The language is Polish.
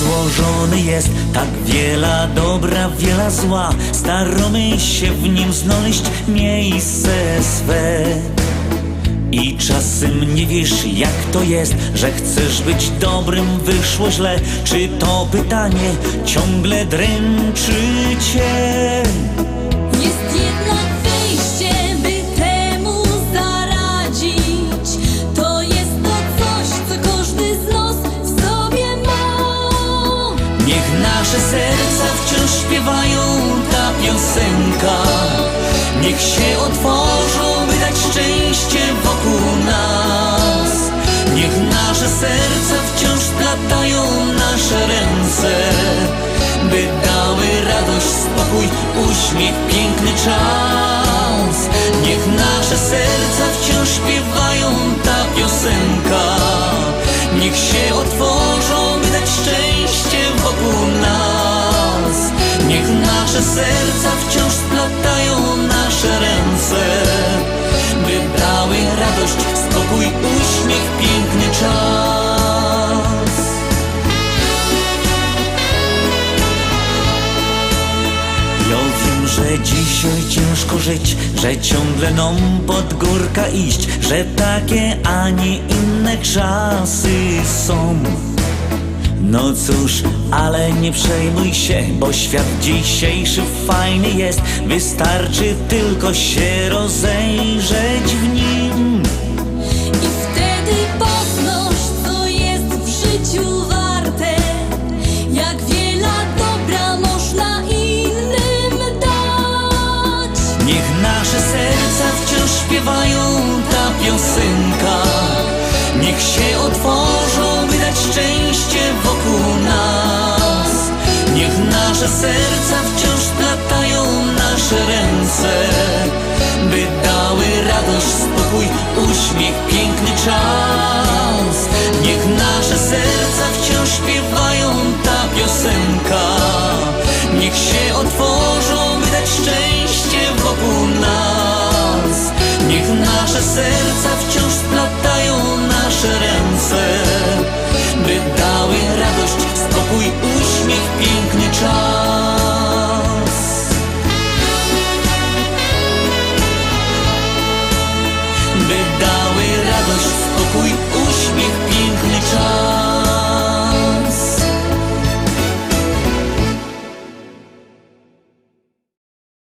złożony jest. Tak wiela dobra, wiela zła. Staramy się w nim znaleźć miejsce swe. I czasem nie wiesz jak to jest, że chcesz być dobrym, wyszło źle. Czy to pytanie ciągle dręczy cię? Niech się otworzą, by dać szczęście wokół nas. Niech nasze serca wciąż splatają nasze ręce By dały radość, spokój, uśmiech, piękny czas. Niech nasze serca wciąż śpiewają ta piosenka. Niech się otworzą, by dać szczęście wokół nas. Niech nasze serca wciąż splatają nasze ręce By dały radość, spokój, uśmiech, piękny czas Ja wiem, że dzisiaj ciężko żyć, że ciągle nam pod górka iść, że takie, a nie inne czasy są. No cóż, ale nie przejmuj się, bo świat dzisiejszy fajny jest, wystarczy tylko się rozejrzeć w nim. Serca wciąż splatają nasze ręce By dały radość, spokój, uśmiech, piękny czas. Niech nasze serca wciąż śpiewają ta piosenka. Niech się otworzą, by dać szczęście wokół nas. Niech nasze serca wciąż big